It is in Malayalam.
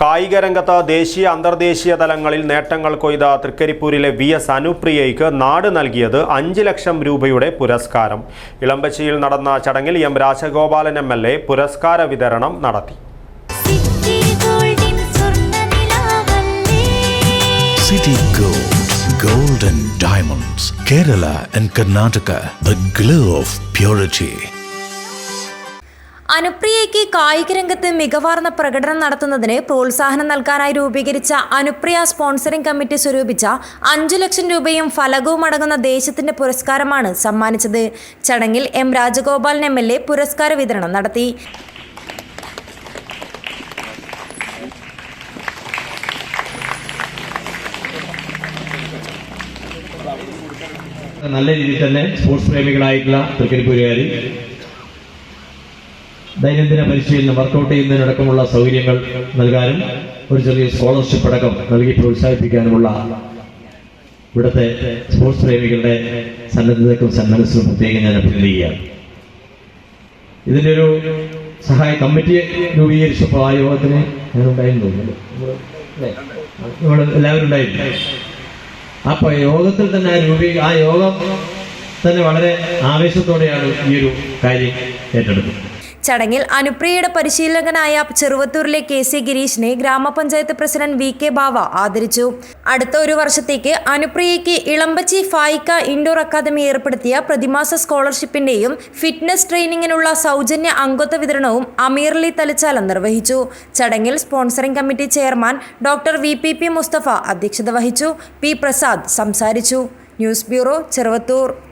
കായിക രംഗത്ത് ദേശീയ അന്തർദേശീയ തലങ്ങളിൽ നേട്ടങ്ങൾ കൊയ്ത തൃക്കരിപ്പൂരിലെ വി എസ് അനുപ്രിയയ്ക്ക് നാട് നൽകിയത് അഞ്ച് ലക്ഷം രൂപയുടെ പുരസ്കാരം. ഇളമ്പച്ചിയിൽ നടന്ന ചടങ്ങിൽ M Rajagopalan M L A പുരസ്കാര വിതരണം നടത്തി. സിറ്റി ഗോൾഡിൻ സ്വർണനിലാവല്ലേ City Gold, Gold and Diamonds, Kerala and Karnataka, the glow of purity. അനുപ്രിയയ്ക്ക് കായിക രംഗത്ത് മികവാർന്ന പ്രകടനം നടത്തുന്നതിന് പ്രോത്സാഹനം നൽകാനായി രൂപീകരിച്ച അനുപ്രിയ സ്പോൺസറിംഗ് കമ്മിറ്റി സ്വരൂപിച്ച അഞ്ചു ലക്ഷം രൂപയും ഫലകവും അടങ്ങുന്ന ദേശത്തിന്റെ പുരസ്കാരമാണ് സമ്മാനിച്ചത്. ചടങ്ങിൽ M Rajagopalan M L A പുരസ്കാര വിതരണം നടത്തി. നല്ല രീതിയിൽ തന്നെ സ്പോർട്സ് പ്രേമികളായിട്ടുള്ള തൃക്കരിപ്പൂരുകാർ ദൈനംദിന പരിശീലനം വർക്കൗട്ട് ചെയ്യുന്നതിനടക്കമുള്ള സൗകര്യങ്ങൾ നൽകാനും ഒരു ചെറിയ സ്കോളർഷിപ്പ് അടക്കം നൽകി പ്രോത്സാഹിപ്പിക്കാനുമുള്ള ഇവിടുത്തെ സ്പോർട്സ് പ്രേമികളുടെ സന്നദ്ധതയ്ക്കും സന്മനസ്സിനും പ്രത്യേകം ഞാൻ അഭിനന്ദിക്കുകയാണ്. ഇതിന്റെ ഒരു സഹായ കമ്മിറ്റി രൂപീകരിച്ചപ്പോൾ ആ യോഗത്തിന് ഞാൻ ഉണ്ടായിരുന്നു? നമ്മൾ എല്ലാവരും ഉണ്ടായിരുന്നു. അപ്പൊ യോഗത്തിൽ തന്നെ ആ രൂപീ ആ യോഗം തന്നെ വളരെ ആവേശത്തോടെയാണ് ഈ ഒരു കാര്യം ഏറ്റെടുത്തത്. ചടങ്ങിൽ അനുപ്രിയയുടെ പരിശീലകനായ ചെറുവത്തൂരിലെ കെ സി ഗിരീഷിനെ ഗ്രാമപഞ്ചായത്ത് പ്രസിഡന്റ് വി കെ ബാവ ആദരിച്ചു. അടുത്ത ഒരു വർഷത്തേക്ക് അനുപ്രിയയ്ക്ക് ഇളമ്പച്ചി ഫായിക്ക ഇൻഡോർ അക്കാദമി ഏർപ്പെടുത്തിയ പ്രതിമാസ സ്കോളർഷിപ്പിന്റെയും ഫിറ്റ്നസ് ട്രെയിനിങ്ങിനുള്ള സൗജന്യ അംഗത്വ വിതരണവും അമീർലി തലച്ചാല നിർവഹിച്ചു. ചടങ്ങിൽ sponsoring committee chairman doctor V. P. P. Mustafa അധ്യക്ഷത വഹിച്ചു. പി. പ്രസാദ് സംസാരിച്ചു. News bureau Cheruvathur.